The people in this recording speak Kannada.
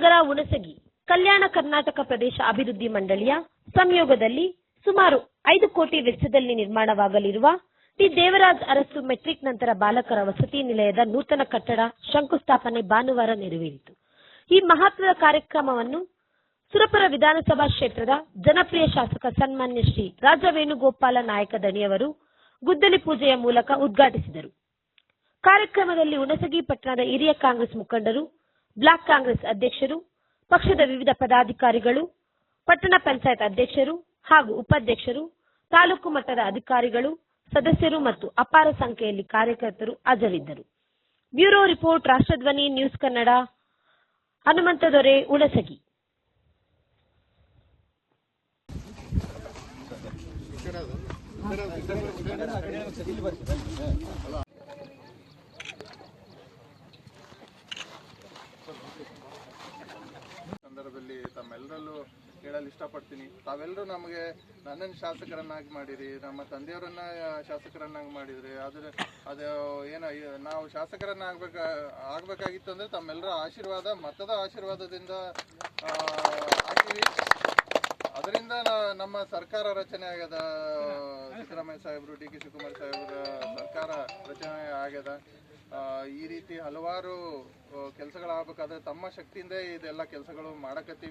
ಹುಣಸಗಿ, ಕಲ್ಯಾಣ ಕರ್ನಾಟಕ ಪ್ರದೇಶ ಅಭಿವೃದ್ಧಿ ಮಂಡಳಿಯ ಸಂಯೋಗದಲ್ಲಿ ಸುಮಾರು ಐದು ಕೋಟಿ ವೆಚ್ಚದಲ್ಲಿ ನಿರ್ಮಾಣವಾಗಲಿರುವ ಟಿ ದೇವರಾಜ್ ಅರಸು ಮೆಟ್ರಿಕ್ ನಂತರ ಬಾಲಕರ ವಸತಿ ನಿಲಯದ ನೂತನ ಕಟ್ಟಡ ಶಂಕುಸ್ಥಾಪನೆ ಭಾನುವಾರ ನೆರವೇರಿತು. ಈ ಮಹತ್ವದ ಕಾರ್ಯಕ್ರಮವನ್ನು ಸುರಪುರ ವಿಧಾನಸಭಾ ಕ್ಷೇತ್ರದ ಜನಪ್ರಿಯ ಶಾಸಕ ಸನ್ಮಾನ್ಯ ಶ್ರೀ ರಾಜ ವೇಣುಗೋಪಾಲ ನಾಯಕ ದಣಿಯವರು ಗುದ್ದಲಿ ಪೂಜೆಯ ಮೂಲಕ ಉದ್ಘಾಟಿಸಿದರು. ಕಾರ್ಯಕ್ರಮದಲ್ಲಿ ಹುಣಸಗಿ ಪಟ್ಟಣದ ಹಿರಿಯ ಕಾಂಗ್ರೆಸ್ ಮುಖಂಡರು ಬ್ಲಾಕ್ ಕಾಂಗ್ರೆಸ್ ಅಧ್ಯಕ್ಷರು, ಪಕ್ಷದ ವಿವಿಧ ಪದಾಧಿಕಾರಿಗಳು, ಪಟ್ಟಣ ಪಂಚಾಯತ್ ಅಧ್ಯಕ್ಷರು ಹಾಗೂ ಉಪಾಧ್ಯಕ್ಷರು, ತಾಲೂಕು ಮಟ್ಟದ ಅಧಿಕಾರಿಗಳು, ಸದಸ್ಯರು ಮತ್ತು ಅಪಾರ ಸಂಖ್ಯೆಯಲ್ಲಿ ಕಾರ್ಯಕರ್ತರು ಹಾಜರಿದ್ದರು. Bureau report, ರಾಷ್ಟ್ರಧ್ವನಿ, news Kannada Hanumanthadore Hunasagi. ತಮ್ಮೆಲ್ಲರಲ್ಲೂ ಹೇಳಲು ಇಷ್ಟಪಡ್ತೀನಿ. ತಾವೆಲ್ಲರೂ ನಮಗೆ ನನ್ನನ್ನು ಶಾಸಕರನ್ನಾಗಿ ಮಾಡಿರಿ ನಮ್ಮ ತಂದೆಯವರನ್ನ ಶಾಸಕರನ್ನಾಗಿ ಮಾಡಿದ್ರಿ. ಆದರೆ ಅದು ಏನೋ ನಾವು ಶಾಸಕರನ್ನ ಆಗ್ಬೇಕ ಆಗ್ಬೇಕಾಗಿತ್ತು ಅಂದ್ರೆ ತಮ್ಮೆಲ್ಲರ ಆಶೀರ್ವಾದ ಮತದ ಆಶೀರ್ವಾದದಿಂದ ಆ, ಆಗಿವಿ ಅದರಿಂದ ನಮ್ಮ ಸರ್ಕಾರ ರಚನೆ ಆಗ್ಯದ. ಸಿದ್ದರಾಮಯ್ಯ ಸಾಹೇಬರು ಡಿ ಕೆ ಶಿವಕುಮಾರ್ ಸಾಹೇಬರ ಸರ್ಕಾರ ರಚನೆ ಆಗ್ಯದ. ಈ ರೀತಿ ಹಲವಾರು ಕೆಲಸಗಳಾಗಬೇಕಾದ್ರೆ ತಮ್ಮ ಶಕ್ತಿಯಿಂದ ಇದೆಲ್ಲ ಕೆಲಸಗಳು ಮಾಡಕತ್ತೀವಿ.